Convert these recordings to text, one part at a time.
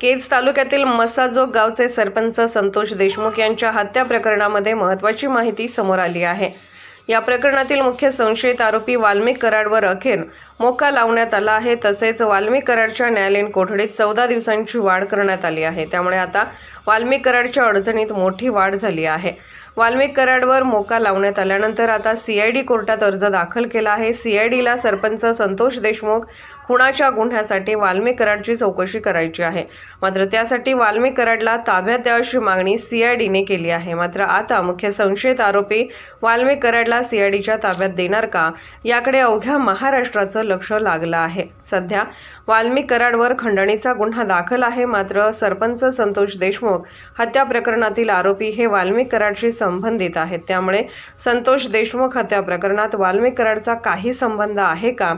केज तालुक्यातील मसाजोग गावचे सरपंच संतोष देशमुख यांच्या हत्या प्रकरणामध्ये महत्त्वाची माहिती समोर आली आहे. या प्रकरणातील मुख्य संशयित आरोपी वाल्मिक कराडवर अखेर मोका लावण्यात आला आहे. तसेच वाल्मिक कराडच्या न्यायालयीन कोठडीत चौदा दिवसांची वाढ करण्यात आली आहे. त्यामुळे आता वाल्मिक कराडच्या अडचणीत मोठी वाढ झाली आहे. वाल्मिक कराडवर मोका लावण्यात आल्यानंतर आता सीआयडी कोर्टात अर्ज दाखल केला आहे. सीआयडीला सरपंच संतोष देशमुख खुणाच्या गुन्ह्यासाठी वाल्मिक कराडची चौकशी करायची आहे. मात्र त्यासाठी वाल्मिक कराडला ताब्यात द्यावयाची मागणी सीआयडीने केली आहे. मात्र आता मुख्य संशयित आरोपी वाल्मिक कराडला सीआयडीच्या ताब्यात देणार का? याकडे अवघ्या महाराष्ट्राचं लक्ष लागलं आहे. सध्या वाल्मिक कराडवर खंडणीचा गुन्हा दाखल आहे. मात्र सरपंच संतोष देशमुख हत्या प्रकरणातील आरोपी हे वाल्मिक कराडशी संबंधित आहेत. त्यामुळे संतोष देशमुख हत्या प्रकरणात वाल्मिक कराडचा काही संबंध आहे का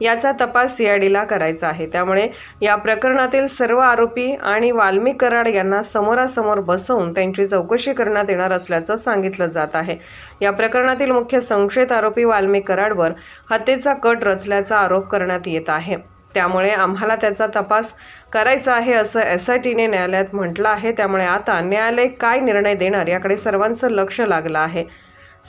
याचा तपास सीआयडीला करायचा आहे. त्यामुळे या प्रकरणातील सर्व आरोपी आणि वाल्मिक कराड यांना समोरासमोर बसवून त्यांची चौकशी करण्यात येणार असल्याचं सांगितलं जात आहे. या प्रकरणातील मुख्य संशयित आरोपी वाल्मिक कराडवर हत्येचा कट रचल्याचा आरोप करण्यात येत आहे. त्यामुळे आम्हाला त्याचा तपास करायचा आहे असं एस आय टीने न्यायालयात म्हटलं आहे. त्यामुळे आता न्यायालय काय निर्णय देणार याकडे सर्वांचं लक्ष लागलं आहे.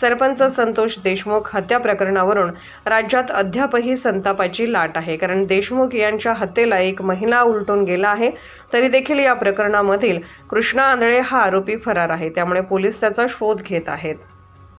सरपंच संतोष देशमुख हत्या प्रकरणावरून राज्यात अद्यापही संतापाची लाट आहे. कारण देशमुख यांच्या हत्येला एक महिला उलटून गेला आहे. तरी देखील या प्रकरणामधील कृष्णा आंधळे हा आरोपी फरार आहे. त्यामुळे पोलीस त्याचा शोध घेत आहेत.